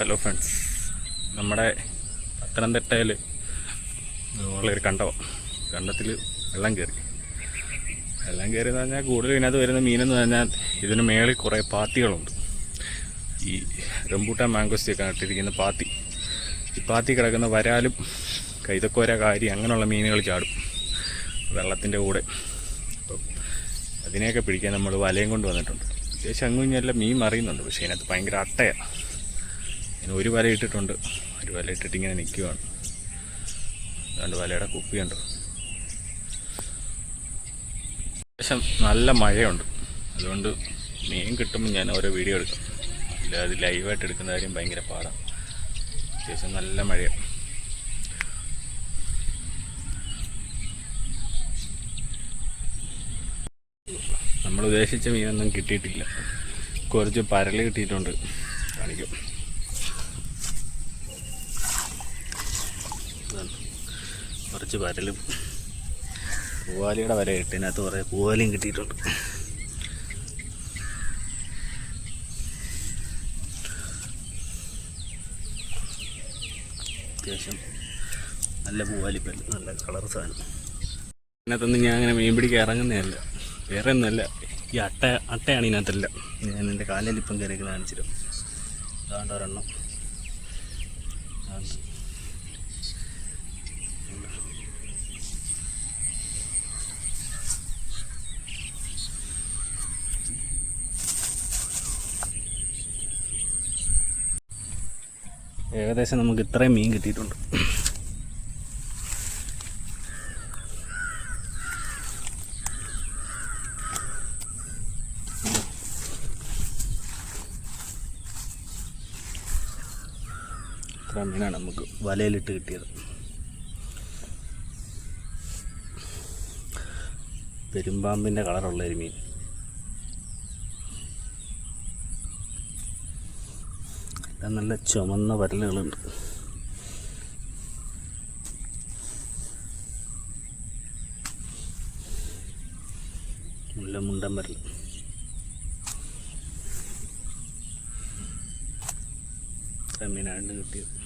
Hello friends നമ്മുടെ പത്തനംതിട്ടയിൽ ഉള്ളൊരു കണ്ടം കണ്ടത്തിൽ വെള്ളം കയറി. വെള്ളം കയറി എന്ന് പറഞ്ഞാൽ കൂടുതൽ ഇതിനകത്ത് വരുന്ന മീനെന്ന് പറഞ്ഞാൽ ഇതിന് മേളിൽ കുറേ പാത്തികളുണ്ട്. ഈ റംബൂട്ടാൻ മാങ്കോസ്റ്റിയൊക്കെ നട്ടിരിക്കുന്ന പാത്തി. ഈ പാത്തി കിടക്കുന്ന വരാലും കൈതക്കോര കാരി അങ്ങനെയുള്ള മീനുകൾ ചാടും വെള്ളത്തിന്റെ കൂടെ. അപ്പം അതിനെയൊക്കെ പിടിക്കാൻ നമ്മൾ വലയും കൊണ്ട് വന്നിട്ടുണ്ട്. അത്യാവശ്യം അങ്ങുഞ്ഞെല്ലാം മീൻ മറിയുന്നുണ്ട്. പക്ഷേ അതിനകത്ത് ഭയങ്കര അട്ടയാണ് ഒരു വല ഇട്ടിട്ടുണ്ട്. ഒരു വല ഇട്ടിട്ട് ഇങ്ങനെ നിൽക്കുവാണ് അതുകൊണ്ട് വലയുടെ കുപ്പിയുണ്ട് അത്യാവശ്യം നല്ല മഴയുണ്ട്. അതുകൊണ്ട് മീൻ കിട്ടുമ്പോൾ ഞാൻ ഓരോ വീഡിയോ എടുക്കും. ഇല്ല അത് ലൈവായിട്ട് എടുക്കുന്ന കാര്യം ഭയങ്കര പാടാണ് അത്യാവശ്യം നല്ല മഴയാണ് നമ്മൾ ഉദ്ദേശിച്ച മീനൊന്നും കിട്ടിയിട്ടില്ല. കുറച്ച് പരൽ കിട്ടിയിട്ടുണ്ട്. കാണിക്കും. കുറച്ച് വരലും പൂവാലിയുടെ വര ഇട്ടതിനകത്ത് കുറേ പൂവാലിയും കിട്ടിയിട്ടുണ്ട്. അത്യാവശ്യം നല്ല പൂവാലി പല്ല് നല്ല കളർ സാധനം. ഇതിനകത്തൊന്നും ഞാൻ അങ്ങനെ മീൻ പിടിക്കാൻ ഇറങ്ങുന്നതല്ല. വേറെ ഒന്നുമല്ല. ഈ അട്ട അട്ടയാണ് ഇതിനകത്തല്ല. ഞാൻ എന്റെ കാലിൽ ഇപ്പം കയറി കാണിച്ചിരും അതാണ്ട് ഒരെണ്ണം ഏകദേശം നമുക്ക് ഇത്രയും മീൻ കിട്ടിയിട്ടുണ്ട്. ഇത്ര മീനാണ് നമുക്ക് വലയിലിട്ട് കിട്ടിയത്. പെരുമ്പാമ്പിന്റെ കളറുള്ള ഒരു മീൻ. നല്ല ചുമന്ന വരലുകളുണ്ട് നല്ല മുണ്ടൻ വരൽ മീനാണ്ട് കിട്ടിയത്.